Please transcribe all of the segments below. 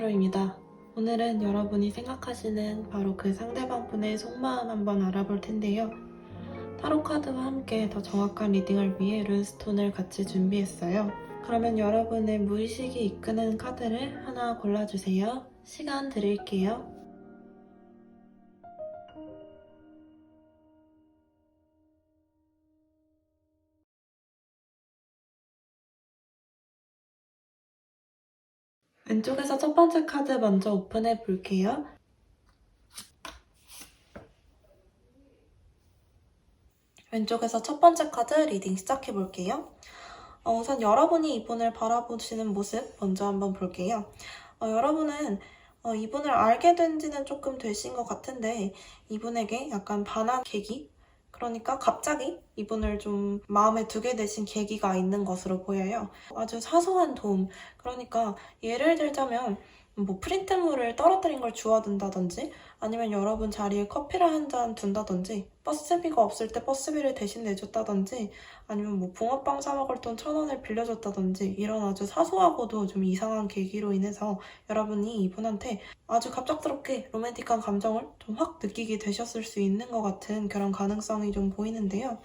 궁스타로입니다. 오늘은 여러분이 생각하시는 바로 그 상대방 분의 속마음 한번 알아볼 텐데요. 타로 카드와 함께 더 정확한 리딩을 위해 룬스톤을 같이 준비했어요. 그러면 여러분의 무의식이 이끄는 카드를 하나 골라주세요. 시간 드릴게요. 왼쪽에서 첫 번째 카드 먼저 오픈해 볼게요. 왼쪽에서 첫 번째 카드 리딩 시작해 볼게요. 어, 우선 여러분이 이분을 바라보시는 모습 먼저 한번 볼게요. 어, 여러분은 어, 이분을 알게 된 지는 조금 되신 것 같은데 이분에게 약간 반한 계기? 그러니까 갑자기 이분을 좀 마음에 두게 되신 계기가 있는 것으로 보여요. 아주 사소한 도움. 그러니까 예를 들자면 뭐 프린트물을 떨어뜨린 걸 주워둔다든지 아니면 여러분 자리에 커피를 한 잔 둔다든지 버스비가 없을 때 버스비를 대신 내줬다든지 아니면 뭐 붕어빵 사 먹을 돈 천 원을 빌려줬다든지 이런 아주 사소하고도 좀 이상한 계기로 인해서 여러분이 이분한테 아주 갑작스럽게 로맨틱한 감정을 좀 확 느끼게 되셨을 수 있는 것 같은 그런 가능성이 좀 보이는데요.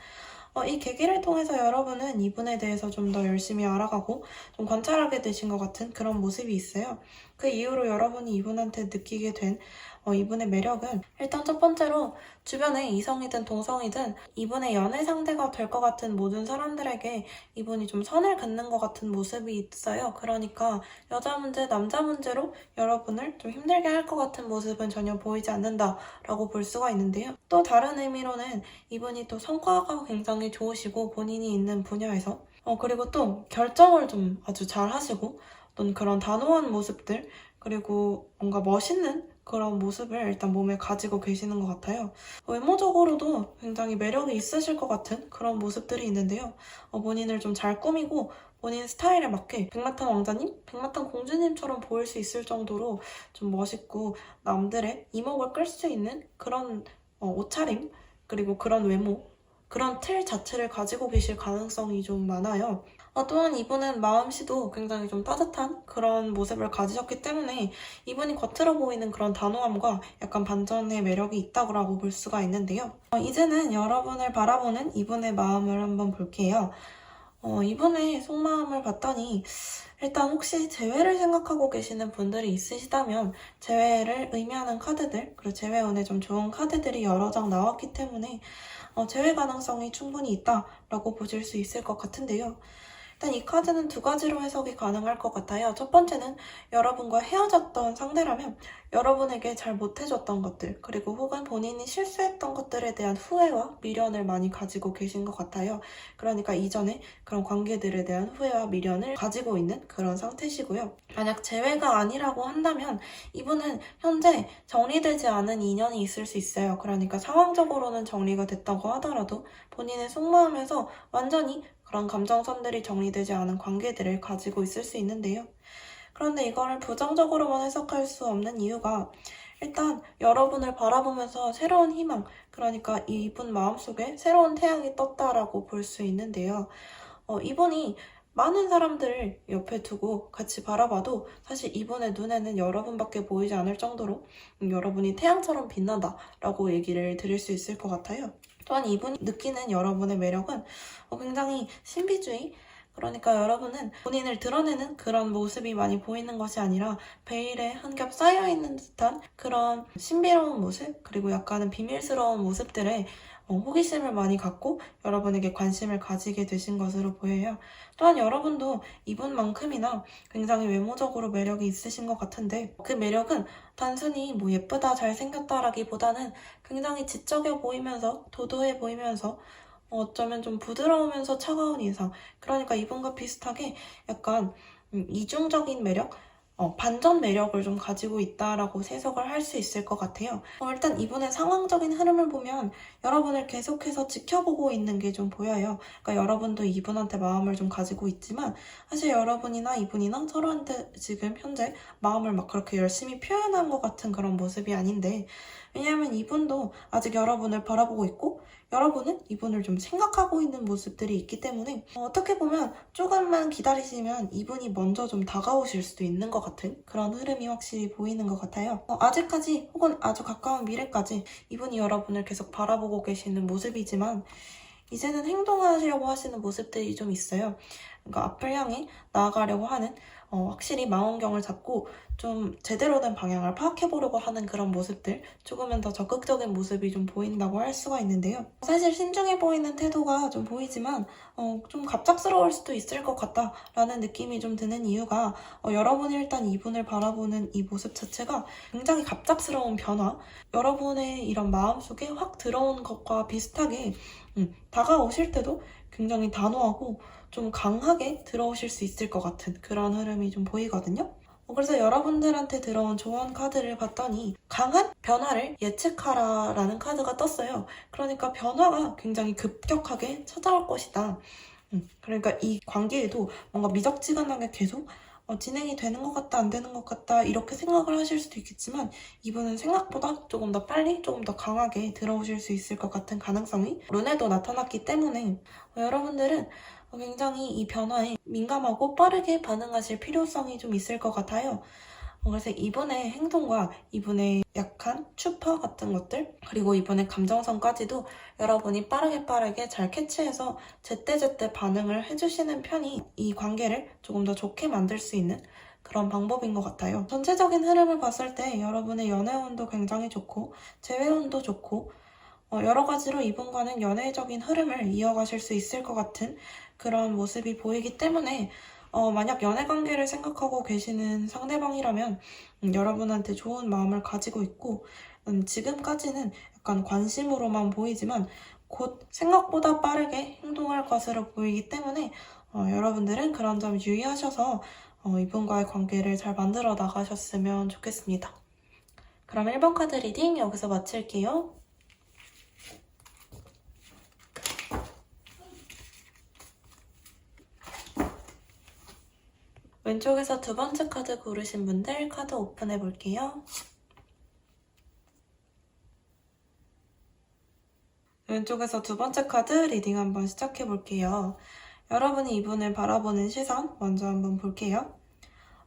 어, 이 계기를 통해서 여러분은 이분에 대해서 좀 더 열심히 알아가고 좀 관찰하게 되신 것 같은 그런 모습이 있어요. 그 이후로 여러분이 이분한테 느끼게 된 어, 이분의 매력은 일단 첫 번째로 주변에 이성이든 동성이든 이분의 연애 상대가 될 것 같은 모든 사람들에게 이분이 좀 선을 긋는 것 같은 모습이 있어요. 그러니까 여자 문제, 남자 문제로 여러분을 좀 힘들게 할 것 같은 모습은 전혀 보이지 않는다라고 볼 수가 있는데요. 또 다른 의미로는 이분이 또 성과가 굉장히 좋으시고 본인이 있는 분야에서 어, 그리고 또 결정을 좀 아주 잘 하시고 어떤 그런 단호한 모습들 그리고 뭔가 멋있는 그런 모습을 일단 몸에 가지고 계시는 것 같아요. 외모적으로도 굉장히 매력이 있으실 것 같은 그런 모습들이 있는데요. 어, 본인을 좀 잘 꾸미고 본인 스타일에 맞게 백마탄 왕자님, 백마탄 공주님처럼 보일 수 있을 정도로 좀 멋있고 남들의 이목을 끌 수 있는 그런 어, 옷차림 그리고 그런 외모 그런 틀 자체를 가지고 계실 가능성이 좀 많아요. 어, 또한 이분은 마음씨도 굉장히 좀 따뜻한 그런 모습을 가지셨기 때문에 이분이 겉으로 보이는 그런 단호함과 약간 반전의 매력이 있다고 볼 수가 있는데요. 어, 이제는 여러분을 바라보는 이분의 마음을 한번 볼게요. 어, 이분의 속마음을 봤더니 일단 혹시 재회를 생각하고 계시는 분들이 있으시다면 재회를 의미하는 카드들 그리고 재회운에 좀 좋은 카드들이 여러 장 나왔기 때문에 어, 재회 가능성이 충분히 있다라고 보실 수 있을 것 같은데요. 일단 이 카드는 두 가지로 해석이 가능할 것 같아요. 첫 번째는 여러분과 헤어졌던 상대라면 여러분에게 잘 못해줬던 것들, 그리고 혹은 본인이 실수했던 것들에 대한 후회와 미련을 많이 가지고 계신 것 같아요. 그러니까 이전에 그런 관계들에 대한 후회와 미련을 가지고 있는 그런 상태시고요. 만약 재회가 아니라고 한다면 이분은 현재 정리되지 않은 인연이 있을 수 있어요. 그러니까 상황적으로는 정리가 됐다고 하더라도 본인의 속마음에서 완전히 그런 감정선들이 정리되지 않은 관계들을 가지고 있을 수 있는데요. 그런데 이거를 부정적으로만 해석할 수 없는 이유가 일단 여러분을 바라보면서 새로운 희망, 그러니까 이분 마음속에 새로운 태양이 떴다라고 볼 수 있는데요. 어, 이분이 많은 사람들을 옆에 두고 같이 바라봐도 사실 이분의 눈에는 여러분밖에 보이지 않을 정도로 음, 여러분이 태양처럼 빛난다라고 얘기를 드릴 수 있을 것 같아요. 또한 이분이 느끼는 여러분의 매력은 어, 굉장히 신비주의, 그러니까 여러분은 본인을 드러내는 그런 모습이 많이 보이는 것이 아니라 베일에 한 겹 쌓여있는 듯한 그런 신비로운 모습, 그리고 약간은 비밀스러운 모습들에 어, 호기심을 많이 갖고 여러분에게 관심을 가지게 되신 것으로 보여요. 또한 여러분도 이분만큼이나 굉장히 외모적으로 매력이 있으신 것 같은데 그 매력은 단순히 뭐 예쁘다, 잘생겼다라기보다는 굉장히 지적해 보이면서 도도해 보이면서 어, 어쩌면 좀 부드러우면서 차가운 인상. 그러니까 이분과 비슷하게 약간 음, 이중적인 매력? 어, 반전 매력을 좀 가지고 있다라고 해석을 할 수 있을 것 같아요. 어, 일단 이분의 상황적인 흐름을 보면 여러분을 계속해서 지켜보고 있는 게 좀 보여요. 그러니까 여러분도 이분한테 마음을 좀 가지고 있지만 사실 여러분이나 이분이나 서로한테 지금 현재 마음을 막 그렇게 열심히 표현한 것 같은 그런 모습이 아닌데 왜냐하면 이분도 아직 여러분을 바라보고 있고 여러분은 이분을 좀 생각하고 있는 모습들이 있기 때문에 어, 어떻게 보면 조금만 기다리시면 이분이 먼저 좀 다가오실 수도 있는 것 같은 그런 흐름이 확실히 보이는 것 같아요. 어, 아직까지 혹은 아주 가까운 미래까지 이분이 여러분을 계속 바라보고 계시는 모습이지만 이제는 행동하시려고 하시는 모습들이 좀 있어요. 그러니까 앞을 향해 나아가려고 하는 어, 확실히 망원경을 잡고 좀 제대로 된 방향을 파악해 보려고 하는 그런 모습들 조금은 더 적극적인 모습이 좀 보인다고 할 수가 있는데요. 사실 신중해 보이는 태도가 좀 보이지만 어, 좀 갑작스러울 수도 있을 것 같다라는 느낌이 좀 드는 이유가 어, 여러분이 일단 이분을 바라보는 이 모습 자체가 굉장히 갑작스러운 변화 여러분의 이런 마음속에 확 들어온 것과 비슷하게 음, 다가오실 때도 굉장히 단호하고 좀 강하게 들어오실 수 있을 것 같은 그런 흐름이 좀 보이거든요. 어, 그래서 여러분들한테 들어온 조언 카드를 봤더니 강한 변화를 예측하라라는 카드가 떴어요. 그러니까 변화가 굉장히 급격하게 찾아올 것이다. 음, 그러니까 이 관계에도 뭔가 미적지근하게 계속 어, 진행이 되는 것 같다, 안 되는 것 같다, 이렇게 생각을 하실 수도 있겠지만, 이분은 생각보다 조금 더 빨리, 조금 더 강하게 들어오실 수 있을 것 같은 가능성이 룬에도 나타났기 때문에, 어, 여러분들은 굉장히 이 변화에 민감하고 빠르게 반응하실 필요성이 좀 있을 것 같아요. 어, 그래서 이분의 행동과 이분의 약한 추파 같은 것들, 그리고 이분의 감정선까지도 여러분이 빠르게 빠르게 잘 캐치해서 제때제때 반응을 해주시는 편이 이 관계를 조금 더 좋게 만들 수 있는 그런 방법인 것 같아요. 전체적인 흐름을 봤을 때 여러분의 연애운도 굉장히 좋고, 재회운도 좋고, 어, 여러 가지로 이분과는 연애적인 흐름을 이어가실 수 있을 것 같은 그런 모습이 보이기 때문에 어, 만약 연애 관계를 생각하고 계시는 상대방이라면 음, 여러분한테 좋은 마음을 가지고 있고 음, 지금까지는 약간 관심으로만 보이지만 곧 생각보다 빠르게 행동할 것으로 보이기 때문에 어, 여러분들은 그런 점 유의하셔서 어, 이분과의 관계를 잘 만들어 나가셨으면 좋겠습니다. 그럼 1번 카드 리딩 여기서 마칠게요. 왼쪽에서 두 번째 카드 고르신 분들 카드 오픈해 볼게요. 왼쪽에서 두 번째 카드 리딩 한번 시작해 볼게요. 여러분이 이분을 바라보는 시선 먼저 한번 볼게요.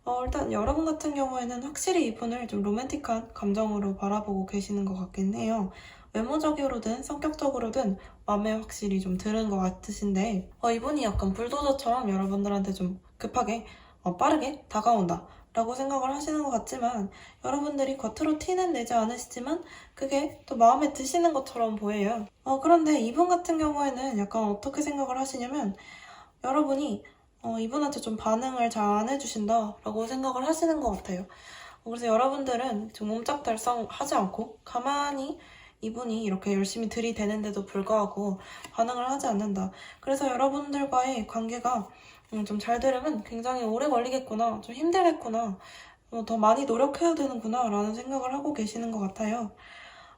어, 일단 여러분 같은 경우에는 확실히 이분을 좀 로맨틱한 감정으로 바라보고 계시는 것 같긴 해요. 외모적으로든 성격적으로든 마음에 확실히 좀 드는 것 같으신데 어, 이분이 약간 불도저처럼 여러분들한테 좀 급하게 어, 빠르게 다가온다. 라고 생각을 하시는 것 같지만 여러분들이 겉으로 티는 내지 않으시지만 그게 또 마음에 드시는 것처럼 보여요. 어, 그런데 이분 같은 경우에는 약간 어떻게 생각을 하시냐면 여러분이 어, 이분한테 좀 반응을 잘 안 해주신다 라고 생각을 하시는 것 같아요. 어, 그래서 여러분들은 좀 몸짝달성 하지 않고 가만히 이분이 이렇게 열심히 들이대는데도 불구하고 반응을 하지 않는다. 그래서 여러분들과의 관계가 음, 좀잘 되려면 굉장히 오래 걸리겠구나, 좀 힘들겠구나, 어, 더 많이 노력해야 되는구나, 라는 생각을 하고 계시는 것 같아요.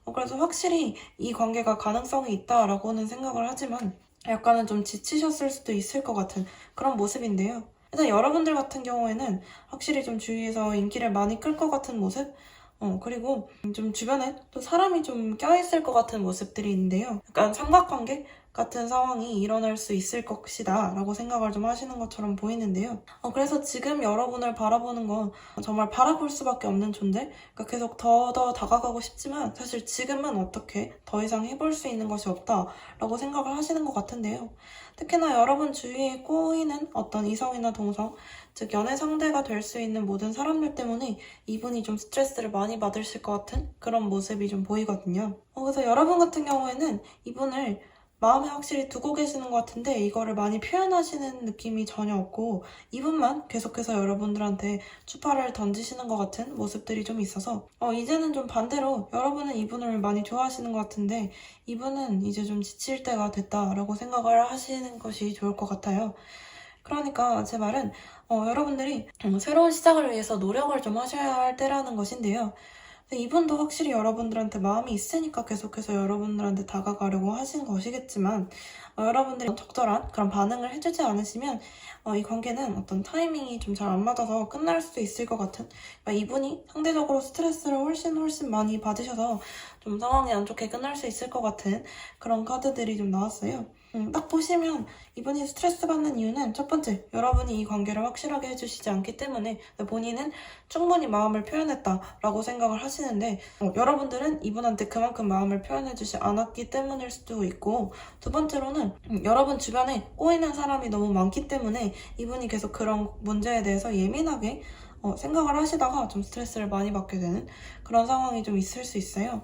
어, 그래서 확실히 이 관계가 가능성이 있다라고는 생각을 하지만 약간은 좀 지치셨을 수도 있을 것 같은 그런 모습인데요. 일단 여러분들 같은 경우에는 확실히 좀 주위에서 인기를 많이 끌 것 같은 모습, 어, 그리고 좀 주변에 또 사람이 좀 껴있을 것 같은 모습들이 있는데요. 약간 삼각관계 같은 상황이 일어날 수 있을 것이다 라고 생각을 좀 하시는 것처럼 보이는데요. 어, 그래서 지금 여러분을 바라보는 건 정말 바라볼 수밖에 없는 존재? 그러니까 계속 더 더 다가가고 싶지만 사실 지금은 어떻게 더 이상 해볼 수 있는 것이 없다 라고 생각을 하시는 것 같은데요. 특히나 여러분 주위에 꼬이는 어떤 이성이나 동성, 즉 연애 상대가 될 수 있는 모든 사람들 때문에 이분이 좀 스트레스를 많이 받으실 것 같은 그런 모습이 좀 보이거든요. 어, 그래서 여러분 같은 경우에는 이분을 마음에 확실히 두고 계시는 것 같은데 이거를 많이 표현하시는 느낌이 전혀 없고 이분만 계속해서 여러분들한테 추파를 던지시는 것 같은 모습들이 좀 있어서 어, 이제는 좀 반대로 여러분은 이분을 많이 좋아하시는 것 같은데 이분은 이제 좀 지칠 때가 됐다라고 생각을 하시는 것이 좋을 것 같아요. 그러니까 제 말은 어, 여러분들이 음, 새로운 시작을 위해서 노력을 좀 하셔야 할 때라는 것인데요. 이분도 확실히 여러분들한테 마음이 있으니까 계속해서 여러분들한테 다가가려고 하신 것이겠지만 어, 여러분들이 적절한 그런 반응을 해주지 않으시면 어, 이 관계는 어떤 타이밍이 좀 잘 안 맞아서 끝날 수도 있을 것 같은 그러니까 이분이 상대적으로 스트레스를 훨씬 훨씬 많이 받으셔서 좀 상황이 안 좋게 끝날 수 있을 것 같은 그런 카드들이 좀 나왔어요. 음, 딱 보시면 이분이 스트레스 받는 이유는 첫 번째, 여러분이 이 관계를 확실하게 해주시지 않기 때문에 본인은 충분히 마음을 표현했다라고 생각을 하시는데 어, 여러분들은 이분한테 그만큼 마음을 표현해주지 않았기 때문일 수도 있고 두 번째로는 음, 여러분 주변에 꼬이는 사람이 너무 많기 때문에 이분이 계속 그런 문제에 대해서 예민하게 어, 생각을 하시다가 좀 스트레스를 많이 받게 되는 그런 상황이 좀 있을 수 있어요.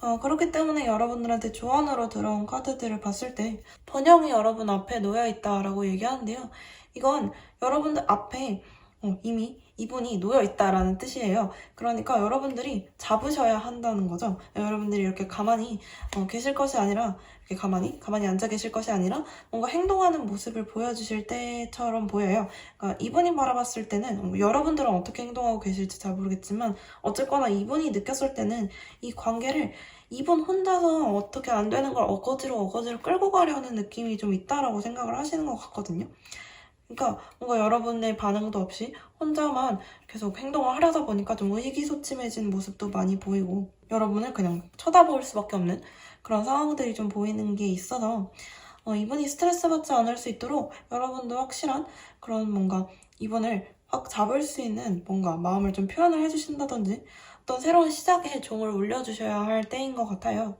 어, 그렇기 때문에 여러분들한테 조언으로 들어온 카드들을 봤을 때 번영이 여러분 앞에 놓여 있다라고 얘기하는데요. 이건 여러분들 앞에 어, 이미 이분이 놓여 있다라는 뜻이에요. 그러니까 여러분들이 잡으셔야 한다는 거죠. 여러분들이 이렇게 가만히 어, 계실 것이 아니라 이렇게 가만히 가만히 앉아 계실 것이 아니라 뭔가 행동하는 모습을 보여주실 때처럼 보여요. 그러니까 이분이 바라봤을 때는 어, 여러분들은 어떻게 행동하고 계실지 잘 모르겠지만 어쨌거나 이분이 느꼈을 때는 이 관계를 이분 혼자서 어떻게 안 되는 걸 어거지로 어거지로 끌고 가려는 느낌이 좀 있다라고 생각을 하시는 것 같거든요. 그러니까 뭔가 여러분의 반응도 없이 혼자만 계속 행동을 하려다 보니까 좀 의기소침해진 모습도 많이 보이고 여러분을 그냥 쳐다볼 수밖에 없는 그런 상황들이 좀 보이는 게 있어서 어, 이분이 스트레스 받지 않을 수 있도록 여러분도 확실한 그런 뭔가 이분을 확 잡을 수 있는 뭔가 마음을 좀 표현을 해주신다든지 어떤 새로운 시작에 종을 울려주셔야 할 때인 것 같아요.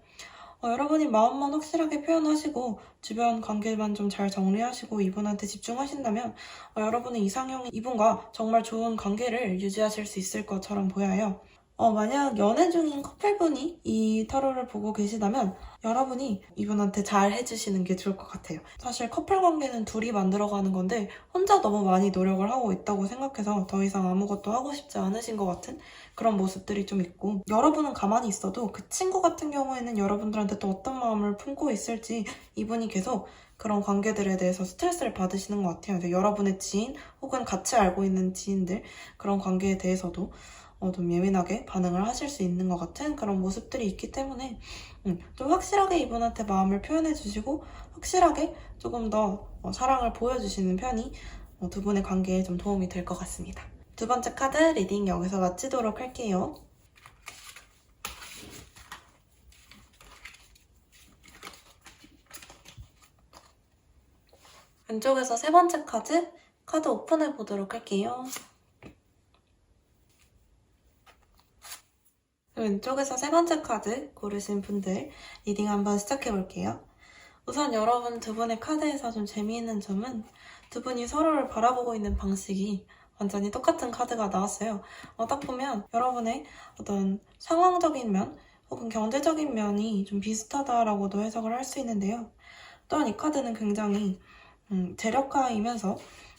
어, 여러분이 마음만 확실하게 표현하시고 주변 관계만 좀 잘 정리하시고 이분한테 집중하신다면 어, 여러분의 이상형 이분과 정말 좋은 관계를 유지하실 수 있을 것처럼 보여요. 어, 만약 연애 중인 커플분이 이 타로를 보고 계시다면 여러분이 이분한테 잘 해주시는 게 좋을 것 같아요. 사실 커플 관계는 둘이 만들어가는 건데 혼자 너무 많이 노력을 하고 있다고 생각해서 더 이상 아무것도 하고 싶지 않으신 것 같은 그런 모습들이 좀 있고 여러분은 가만히 있어도 그 친구 같은 경우에는 여러분들한테 또 어떤 마음을 품고 있을지 이분이 계속 그런 관계들에 대해서 스트레스를 받으시는 것 같아요. 여러분의 지인 혹은 같이 알고 있는 지인들 그런 관계에 대해서도 어, 좀 예민하게 반응을 하실 수 있는 것 같은 그런 모습들이 있기 때문에 음, 좀 확실하게 이분한테 마음을 표현해 주시고 확실하게 조금 더 어, 사랑을 보여주시는 편이 어, 두 분의 관계에 좀 도움이 될 것 같습니다. 두 번째 카드 리딩 여기서 마치도록 할게요. 왼쪽에서 세 번째 카드, 카드 오픈해 보도록 할게요. 왼쪽에서 세 번째 카드 고르신 분들 리딩 한번 시작해 볼게요. 우선 여러분 두 분의 카드에서 좀 재미있는 점은 두 분이 서로를 바라보고 있는 방식이 완전히 똑같은 카드가 나왔어요. 어, 딱 보면 여러분의 어떤 상황적인 면 혹은 경제적인 면이 좀 비슷하다라고도 해석을 할 수 있는데요. 또한 이 카드는 굉장히 음, 재력가이면서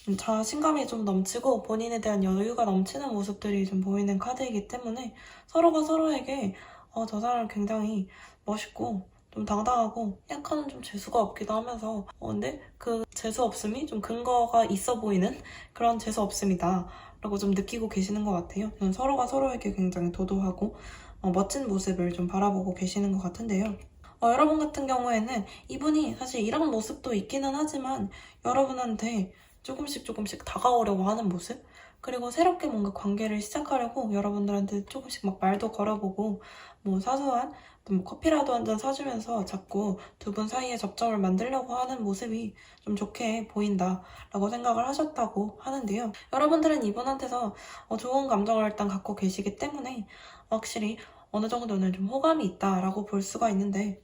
음, 자신감이 좀 넘치고 본인에 대한 여유가 넘치는 모습들이 좀 보이는 카드이기 때문에 서로가 서로에게 어, 저 사람 굉장히 멋있고 좀 당당하고 약간은 좀 재수가 없기도 하면서 어, 근데 그 재수 없음이 좀 근거가 있어 보이는 그런 재수 없음이다 라고 좀 느끼고 계시는 것 같아요. 서로가 서로에게 굉장히 도도하고 어, 멋진 모습을 좀 바라보고 계시는 것 같은데요. 어, 여러분 같은 경우에는 이분이 사실 이런 모습도 있기는 하지만 여러분한테 조금씩 조금씩 다가오려고 하는 모습? 그리고 새롭게 뭔가 관계를 시작하려고 여러분들한테 조금씩 막 말도 걸어보고 뭐 사소한 뭐 커피라도 한 잔 사주면서 자꾸 두 분 사이에 접점을 만들려고 하는 모습이 좀 좋게 보인다라고 생각을 하셨다고 하는데요. 여러분들은 이분한테서 어, 좋은 감정을 일단 갖고 계시기 때문에 확실히 어느 정도는 좀 호감이 있다라고 볼 수가 있는데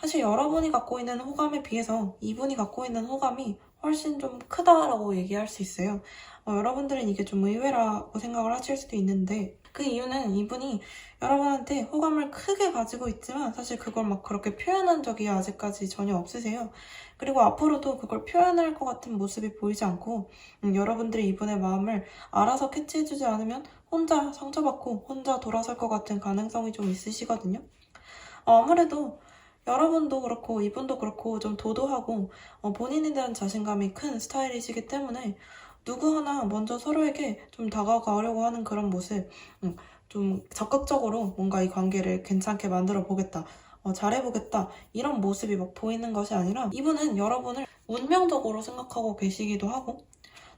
사실 여러분이 갖고 있는 호감에 비해서 이분이 갖고 있는 호감이 훨씬 좀 크다라고 얘기할 수 있어요. 어, 여러분들은 이게 좀 의외라고 생각을 하실 수도 있는데 그 이유는 이분이 여러분한테 호감을 크게 가지고 있지만 사실 그걸 막 그렇게 표현한 적이 아직까지 전혀 없으세요. 그리고 앞으로도 그걸 표현할 것 같은 모습이 보이지 않고 음, 여러분들이 이분의 마음을 알아서 캐치해주지 않으면 혼자 상처받고 혼자 돌아설 것 같은 가능성이 좀 있으시거든요. 어, 아무래도 여러분도 그렇고 이분도 그렇고 좀 도도하고 어, 본인에 대한 자신감이 큰 스타일이시기 때문에 누구 하나 먼저 서로에게 좀 다가가려고 하는 그런 모습 음, 좀 적극적으로 뭔가 이 관계를 괜찮게 만들어 보겠다. 어, 잘해보겠다. 이런 모습이 막 보이는 것이 아니라 이분은 여러분을 운명적으로 생각하고 계시기도 하고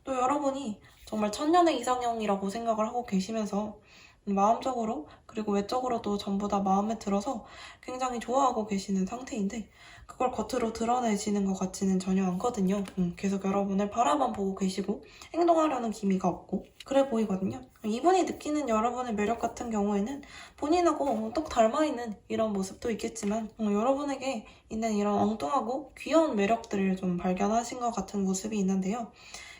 또 여러분이 정말 천년의 이상형이라고 생각을 하고 계시면서 마음적으로 그리고 외적으로도 전부 다 마음에 들어서 굉장히 좋아하고 계시는 상태인데 그걸 겉으로 드러내지는 것 같지는 전혀 않거든요. 음, 계속 여러분을 바라만 보고 계시고 행동하려는 기미가 없고 그래 보이거든요. 이분이 느끼는 여러분의 매력 같은 경우에는 본인하고 똑 닮아있는 이런 모습도 있겠지만 어, 여러분에게 있는 이런 엉뚱하고 귀여운 매력들을 좀 발견하신 것 같은 모습이 있는데요.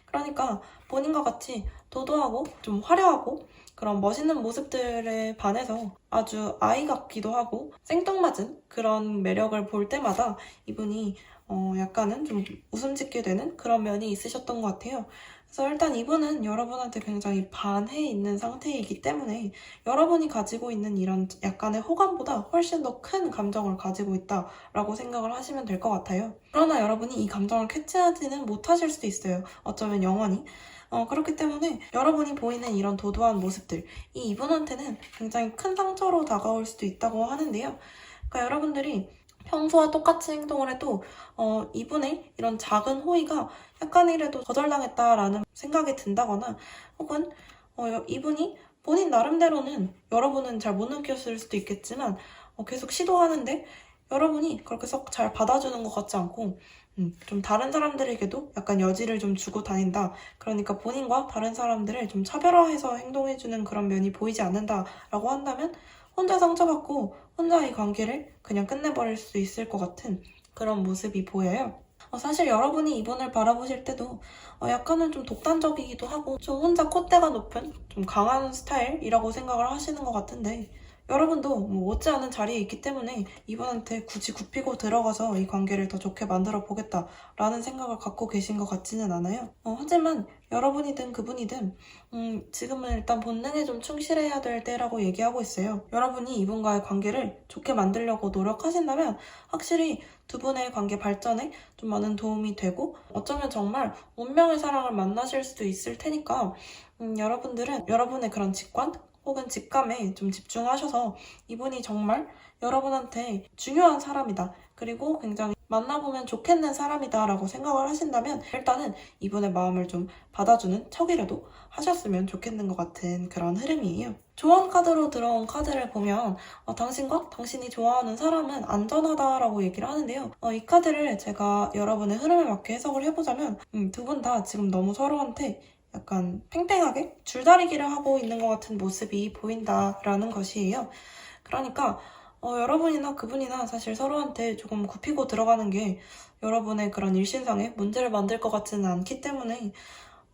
그러니까 본인과 같이 도도하고 좀 화려하고 그런 멋있는 모습들에 반해서 아주 아이 같기도 하고 생뚱맞은 그런 매력을 볼 때마다 이분이 어, 약간은 좀 웃음 짓게 되는 그런 면이 있으셨던 것 같아요. 그래서 일단 이분은 여러분한테 굉장히 반해 있는 상태이기 때문에 여러분이 가지고 있는 이런 약간의 호감보다 훨씬 더 큰 감정을 가지고 있다라고 생각을 하시면 될 것 같아요. 그러나 여러분이 이 감정을 캐치하지는 못하실 수도 있어요. 어쩌면 영원히. 어, 그렇기 때문에 여러분이 보이는 이런 도도한 모습들, 이 이분한테는 굉장히 큰 상처로 다가올 수도 있다고 하는데요. 그러니까 여러분들이 평소와 똑같이 행동을 해도 어, 이분의 이런 작은 호의가 약간이라도 거절당했다라는 생각이 든다거나 혹은 어, 이분이 본인 나름대로는 여러분은 잘 못 느꼈을 수도 있겠지만 어, 계속 시도하는데 여러분이 그렇게 썩 잘 받아주는 것 같지 않고 음, 좀 다른 사람들에게도 약간 여지를 좀 주고 다닌다. 그러니까 본인과 다른 사람들을 좀 차별화해서 행동해주는 그런 면이 보이지 않는다라고 한다면 혼자 상처받고 혼자 이 관계를 그냥 끝내버릴 수 있을 것 같은 그런 모습이 보여요. 어, 사실 여러분이 이분을 바라보실 때도 어, 약간은 좀 독단적이기도 하고 좀 혼자 콧대가 높은 좀 강한 스타일이라고 생각을 하시는 것 같은데 여러분도 뭐 못지않은 자리에 있기 때문에 이분한테 굳이 굽히고 들어가서 이 관계를 더 좋게 만들어 보겠다라는 생각을 갖고 계신 것 같지는 않아요. 어, 하지만 여러분이든 그분이든 음, 지금은 일단 본능에 좀 충실해야 될 때라고 얘기하고 있어요. 여러분이 이분과의 관계를 좋게 만들려고 노력하신다면 확실히 두 분의 관계 발전에 좀 많은 도움이 되고 어쩌면 정말 운명의 사랑을 만나실 수도 있을 테니까 음, 여러분들은 여러분의 그런 직관 혹은 직감에 좀 집중하셔서 이분이 정말 여러분한테 중요한 사람이다. 그리고 굉장히 만나보면 좋겠는 사람이다 라고 생각을 하신다면 일단은 이분의 마음을 좀 받아주는 척이라도 하셨으면 좋겠는 것 같은 그런 흐름이에요. 조언 카드로 들어온 카드를 보면 어, 당신과 당신이 좋아하는 사람은 안전하다라고 얘기를 하는데요. 어, 이 카드를 제가 여러분의 흐름에 맞게 해석을 해보자면 음, 두 분 다 지금 너무 서로한테 약간 팽팽하게 줄다리기를 하고 있는 것 같은 모습이 보인다라는 것이에요. 그러니까 어, 여러분이나 그분이나 사실 서로한테 조금 굽히고 들어가는 게 여러분의 그런 일신상에 문제를 만들 것 같지는 않기 때문에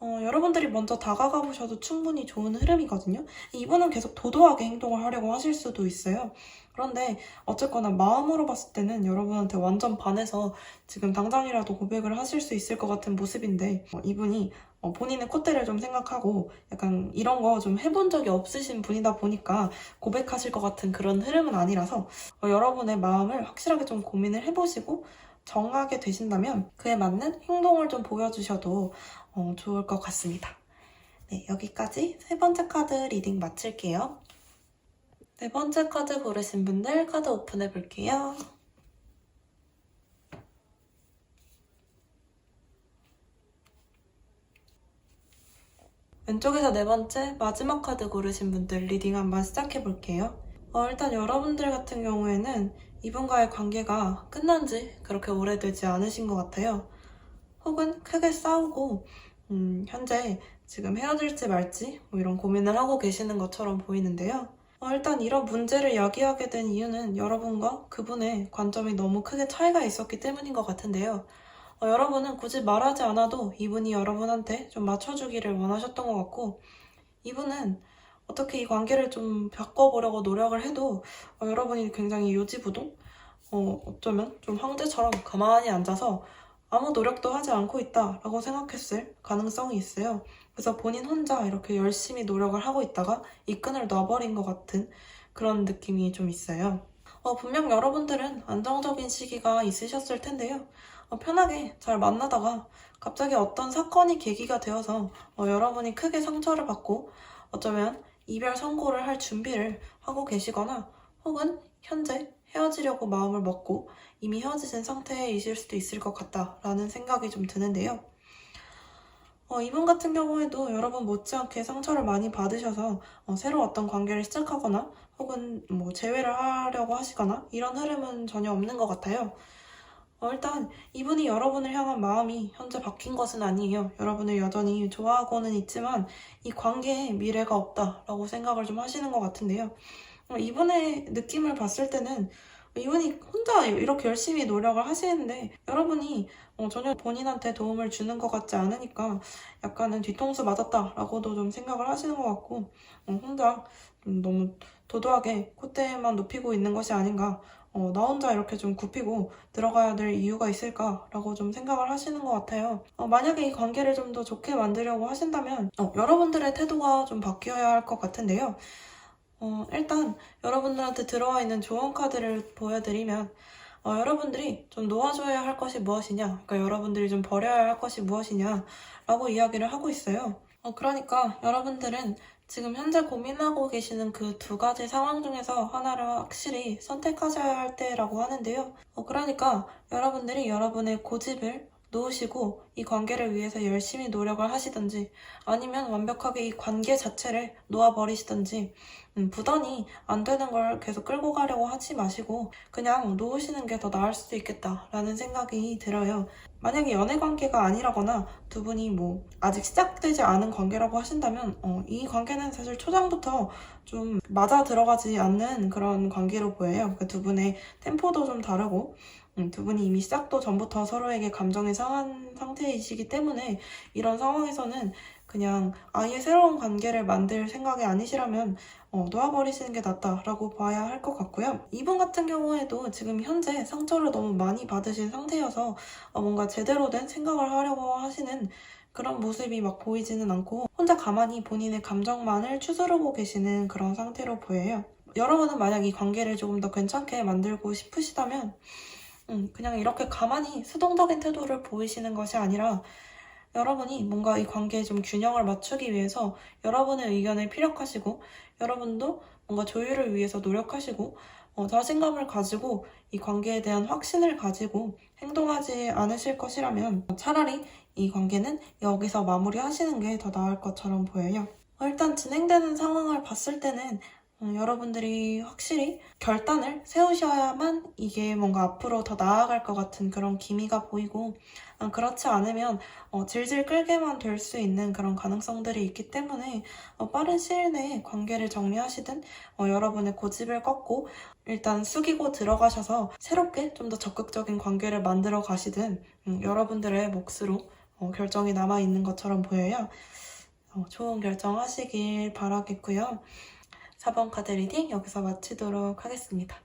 어, 여러분들이 먼저 다가가 보셔도 충분히 좋은 흐름이거든요. 이분은 계속 도도하게 행동을 하려고 하실 수도 있어요. 그런데 어쨌거나 마음으로 봤을 때는 여러분한테 완전 반해서 지금 당장이라도 고백을 하실 수 있을 것 같은 모습인데 어, 이분이 어, 본인의 콧대를 좀 생각하고 약간 이런 거 좀 해본 적이 없으신 분이다 보니까 고백하실 것 같은 그런 흐름은 아니라서 어, 여러분의 마음을 확실하게 좀 고민을 해보시고 정하게 되신다면 그에 맞는 행동을 좀 보여주셔도 어, 좋을 것 같습니다. 네, 여기까지 세 번째 카드 리딩 마칠게요. 네 번째 카드 고르신 분들 카드 오픈해 볼게요. 왼쪽에서 네 번째 마지막 카드 고르신 분들 리딩 한번 시작해 볼게요. 어, 일단 여러분들 같은 경우에는 이분과의 관계가 끝난 지 그렇게 오래되지 않으신 것 같아요. 혹은 크게 싸우고 음, 현재 지금 헤어질지 말지 뭐 이런 고민을 하고 계시는 것처럼 보이는데요. 어, 일단 이런 문제를 야기하게 된 이유는 여러분과 그분의 관점이 너무 크게 차이가 있었기 때문인 것 같은데요. 어, 여러분은 굳이 말하지 않아도 이분이 여러분한테 좀 맞춰주기를 원하셨던 것 같고 이분은 어떻게 이 관계를 좀 바꿔보려고 노력을 해도 어, 여러분이 굉장히 요지부동 어, 어쩌면 좀 황제처럼 가만히 앉아서 아무 노력도 하지 않고 있다라고 생각했을 가능성이 있어요. 그래서 본인 혼자 이렇게 열심히 노력을 하고 있다가 이 끈을 놔버린 것 같은 그런 느낌이 좀 있어요. 어, 분명 여러분들은 안정적인 시기가 있으셨을 텐데요. 어, 편하게 잘 만나다가 갑자기 어떤 사건이 계기가 되어서 어, 여러분이 크게 상처를 받고 어쩌면 이별 선고를 할 준비를 하고 계시거나 혹은 현재 헤어지려고 마음을 먹고 이미 헤어지신 상태이실 수도 있을 것 같다라는 생각이 좀 드는데요. 어, 이분 같은 경우에도 여러분 못지않게 상처를 많이 받으셔서 어, 새로 어떤 관계를 시작하거나 혹은 뭐 재회를 하려고 하시거나 이런 흐름은 전혀 없는 것 같아요. 어, 일단 이분이 여러분을 향한 마음이 현재 바뀐 것은 아니에요. 여러분을 여전히 좋아하고는 있지만 이 관계에 미래가 없다라고 생각을 좀 하시는 것 같은데요. 어, 이분의 느낌을 봤을 때는 이분이 혼자 이렇게 열심히 노력을 하시는데 여러분이 어, 전혀 본인한테 도움을 주는 것 같지 않으니까 약간은 뒤통수 맞았다라고도 좀 생각을 하시는 것 같고 어, 혼자 좀 너무 도도하게 콧대만 높이고 있는 것이 아닌가 어, 나 혼자 이렇게 좀 굽히고 들어가야 될 이유가 있을까라고 좀 생각을 하시는 것 같아요. 어, 만약에 이 관계를 좀 더 좋게 만들려고 하신다면 어, 여러분들의 태도가 좀 바뀌어야 할 것 같은데요. 어, 일단 여러분들한테 들어와 있는 조언 카드를 보여드리면 어, 여러분들이 좀 놓아줘야 할 것이 무엇이냐, 그러니까 여러분들이 좀 버려야 할 것이 무엇이냐라고 이야기를 하고 있어요. 어, 그러니까 여러분들은 지금 현재 고민하고 계시는 그 두 가지 상황 중에서 하나를 확실히 선택하셔야 할 때라고 하는데요. 어, 그러니까 여러분들이 여러분의 고집을 놓으시고 이 관계를 위해서 열심히 노력을 하시든지 아니면 완벽하게 이 관계 자체를 놓아버리시든지 음, 부단히 안 되는 걸 계속 끌고 가려고 하지 마시고 그냥 놓으시는 게 더 나을 수도 있겠다라는 생각이 들어요. 만약에 연애 관계가 아니라거나 두 분이 뭐 아직 시작되지 않은 관계라고 하신다면 어, 이 관계는 사실 초장부터 좀 맞아 들어가지 않는 그런 관계로 보여요. 그두 분의 템포도 좀 다르고 음, 두 분이 이미 시작도 전부터 서로에게 감정이 상한 상태이시기 때문에 이런 상황에서는 그냥 아예 새로운 관계를 만들 생각이 아니시라면 어, 놓아버리시는 게 낫다라고 봐야 할 것 같고요. 이분 같은 경우에도 지금 현재 상처를 너무 많이 받으신 상태여서 어, 뭔가 제대로 된 생각을 하려고 하시는 그런 모습이 막 보이지는 않고 혼자 가만히 본인의 감정만을 추스르고 계시는 그런 상태로 보여요. 여러분은 만약 이 관계를 조금 더 괜찮게 만들고 싶으시다면 음, 그냥 이렇게 가만히 수동적인 태도를 보이시는 것이 아니라 여러분이 뭔가 이 관계에 좀 균형을 맞추기 위해서 여러분의 의견을 피력하시고 여러분도 뭔가 조율을 위해서 노력하시고 어, 자신감을 가지고 이 관계에 대한 확신을 가지고 행동하지 않으실 것이라면 차라리 이 관계는 여기서 마무리하시는 게 더 나을 것처럼 보여요. 어, 일단 진행되는 상황을 봤을 때는 어, 여러분들이 확실히 결단을 세우셔야만 이게 뭔가 앞으로 더 나아갈 것 같은 그런 기미가 보이고 어, 그렇지 않으면 어, 질질 끌게만 될 수 있는 그런 가능성들이 있기 때문에 어, 빠른 시일 내에 관계를 정리하시든 어, 여러분의 고집을 꺾고 일단 숙이고 들어가셔서 새롭게 좀 더 적극적인 관계를 만들어 가시든 음, 여러분들의 몫으로 어, 결정이 남아 있는 것처럼 보여요. 어, 좋은 결정 하시길 바라겠고요. 4번 카드 리딩 여기서 마치도록 하겠습니다.